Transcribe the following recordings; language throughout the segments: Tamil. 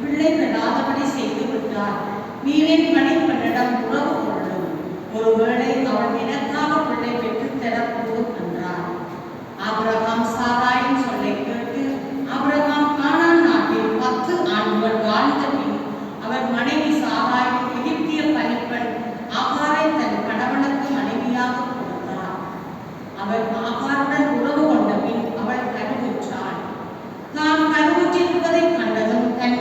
பிள்ளைகளாதபடி செய்து விட்டார். நீரே பணி பண்ணிடம் உறவு கொள்ளும் ஒருவேளை அவர் மாகாருடன் உறவு கொண்ட பின் அவள் கருவுற்றாள் தாம் கருவுற்றிருப்பதை கண்டதும் தன்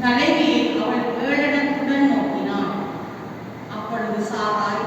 தலைவியை அவள் ஏழடத்துடன் நோக்கினாள் அப்பொழுது சாதாய்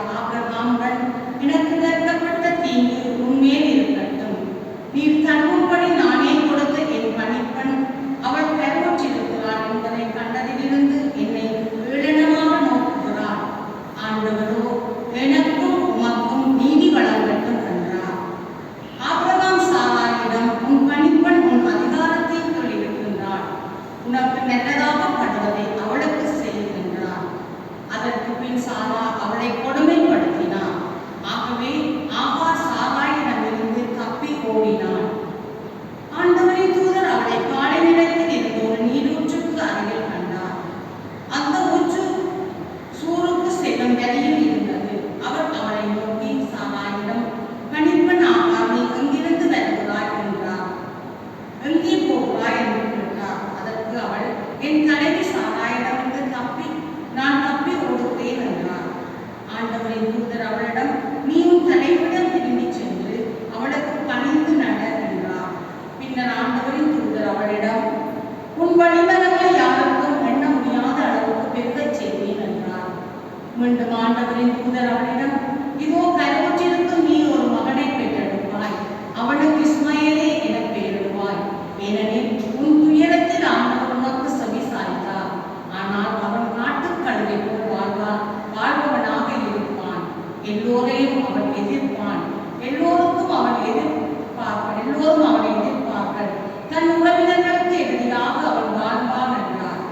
எதையும் அவன் எதிர்ப்பான். எல்லோருக்கும் அவன் எதிர்ப்பார்கள். எல்லோரும் அவனை எதிர்ப்பார்கள். தன் உறவினர்களுக்கு எதிரியாக அவன் வாழ்வான் என்றார்.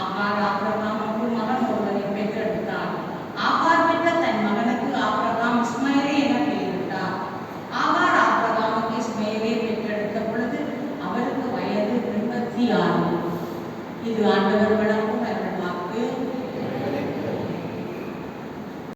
ஆகார் ஆபிரகாமுக்கு மகன் ஒருவனை பெற்றெடுத்தான் ஆகார் பெற்ற தன் மகனுக்கு ஆபிரகாம் இஸ்மையிலே என பெயரிட்டார் ஆகார் ஆபிரகாமுக்கு இஸ்மையிலே பெற்றெடுத்த பொழுது அவருக்கு வயது எண்பத்தி ஆறு. இது ஆண்டவர்கள்